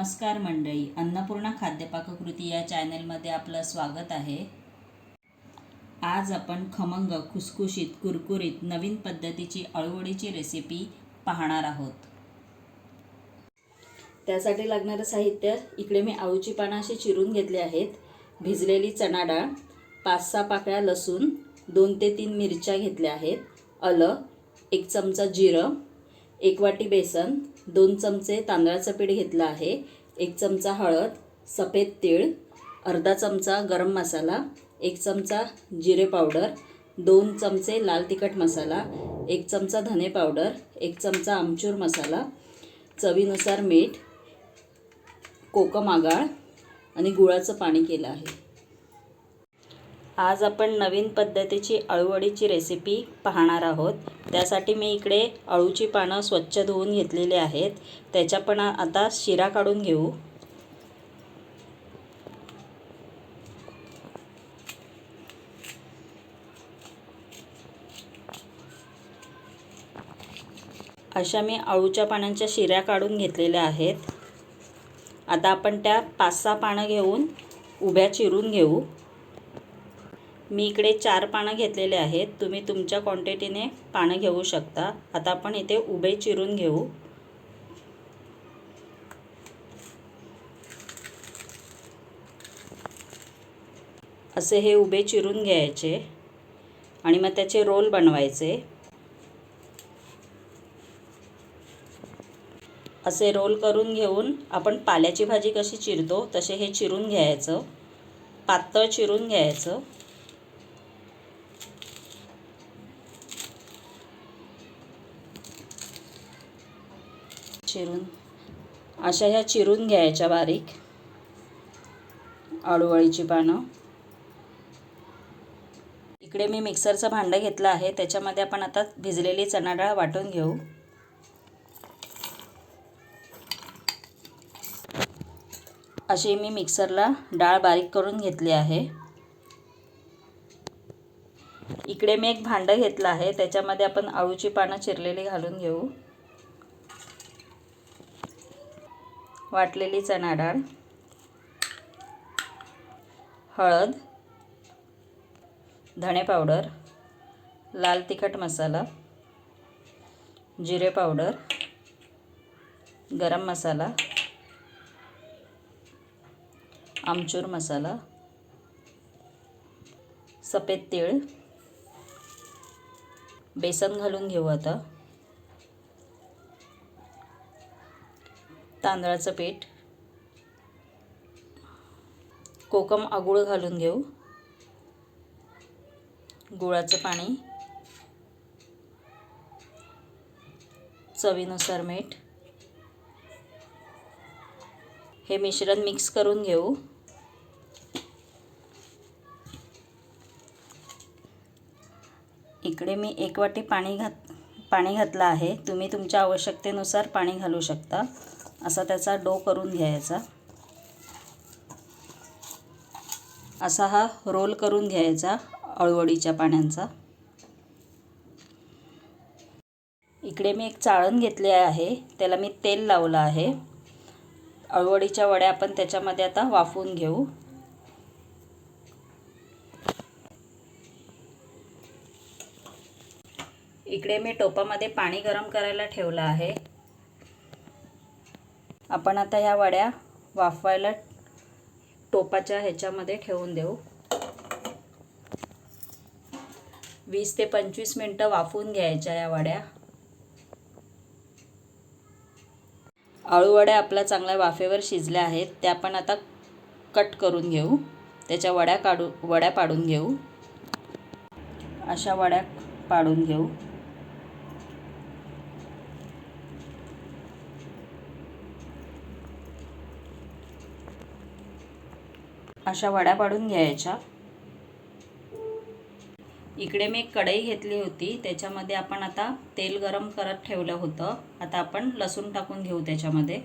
नमस्कार मंडळी अन्नपूर्णा खाद्यपाककृती या चॅनलमध्ये आपलं स्वागत आहे. आज आपण खमंग खुसखुशीत कुरकुरीत नवीन पद्धतीची अळूवडीची रेसिपी पाहणार आहोत. त्यासाठी लागणारं साहित्य इकडे मी आळूची पानं अशी चिरून घेतली आहेत. भिजलेली चणा डाळ पाच सहा पाकळ्या लसूण दोन ते तीन मिरच्या घेतल्या आहेत. अलं एक चमचा जिरं एक वाटी बेसन दोन चमचे तांदळाचं पीठ घेतलं आहे एक चमचा हळद सफेद तीळ अर्धा चमचा गरम मसाला एक चमचा जिरे पावडर दोन चमचे लाल तिखट मसाला एक चमचा धने पावडर एक चमचा आमचूर मसाला चवीनुसार मीठ कोकम आगाळ आणि गुळाचं पाणी केलं आहे. आज आपण नवीन पद्धतीची अळूवडीची रेसिपी पाहणार आहोत. त्यासाठी मी इकडे अळूची पानं स्वच्छ धुवून घेतलेली आहेत. त्याच्या पण आता शिरा काढून घेऊ. अशा मी अळूच्या पानांच्या शिऱ्या काढून घेतलेल्या आहेत. आता आपण त्या पाच सहा पानं घेऊन उभ्या चिरून घेऊ. मी इकडे चार पानं घेतलेले आहेत. तुम्ही तुमच्या क्वांटिटीने पानं घेऊ शकता. आता आपण इथे उभे चिरून घेऊ. असे हे उभे चिरून घ्यायचे. आणि मग त्याचे रोल बनवायचे. असे रोल करून घेऊन आपण पाल्याची भाजी कशी चिरतो तसे हे चिरून घ्यायचं. पातळ चिरून घ्यायचं. चिरून. अशा ह्या चिरून घ्यायच्या बारीक. अळूवळीची पानं. इकडे मी मिक्सरचं भांडं घेतलं आहे. त्याच्यामध्ये आपण आता भिजलेली चणाडाळ वाटून घेऊ. अशी मी मिक्सरला डाळ बारीक करून घेतली आहे. इकडे मी एक भांडं घेतलं आहे. त्याच्यामध्ये आपण अळूची पानं चिरलेली घालून घेऊ. वाटलेली चणा डाळ हळद धणे पावडर लाल तिखट मसाला जिरे पावडर गरम मसाला आमचूर मसाला सफेद तीळ बेसन घालून घेऊ आता. तांदळाचं पीठ. कोकम आगूळ घालून घेऊ. गुळाचं पाणी. चवीनुसार मीठ. हे मिश्रण मिक्स करून घेऊ. इकडे मी एक वाटी पाणी घात पाणी घातलं आहे. तुम्ही तुमच्या आवश्यकतेनुसार पाणी घालू शकता. असा त्याचा डो करून घ्यायचा. असा हा रोल करून घ्यायचा अळवडीच्या पाण्यांचा. इकडे मी एक चाळण घेतले आहे. त्याला मी तेल लावलं आहे. अळवडीच्या वड्या आपण त्याच्यामध्ये आता वाफवून घेऊ. इकडे मी टोपामध्ये पाणी गरम करायला ठेवलं आहे. आपण आता ह्या वड्या वाफवायला टोपाच्या ह्याच्यामध्ये ठेवून देऊ. वीस ते पंचवीस मिनटं वाफवून घ्यायच्या या वड्या. आळूवड्या आपल्या चांगल्या वाफेवर शिजल्या आहेत त्या आपण आता कट करून घेऊ. त्याच्या वड्या काढू वड्या पाडून घेऊ. अशा वड्या पाडून घेऊ. अशा वड्या पाडून घ्यायच्या. इकडे मी एक कढई घेतली होती. त्याच्यामध्ये आपण आता तेल गरम करत ठेवलं होतं. आता आपण लसूण टाकून घेऊ त्याच्यामध्ये.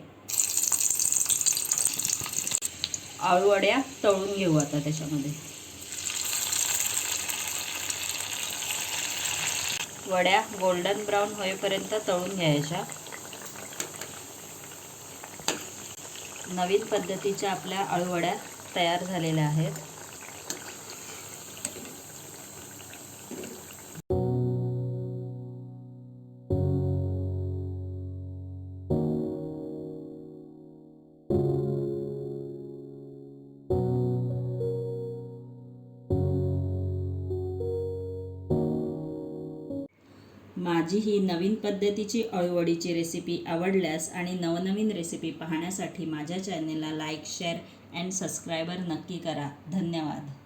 आळूवड्या तळून घेऊ आता त्याच्यामध्ये. वड्या गोल्डन ब्राऊन होईपर्यंत तळून घ्यायच्या. नवीन पद्धतीच्या आपल्या आळूवड्या तयार झालेल्या आहेत. माझी ही नवीन पद्धतीची अळूवडीची रेसिपी आवडल्यास आणि नवनवीन रेसिपी पाहण्यासाठी माझ्या चॅनेलला लाईक शेअर अँड सबस्क्रायबर नक्की करा. धन्यवाद.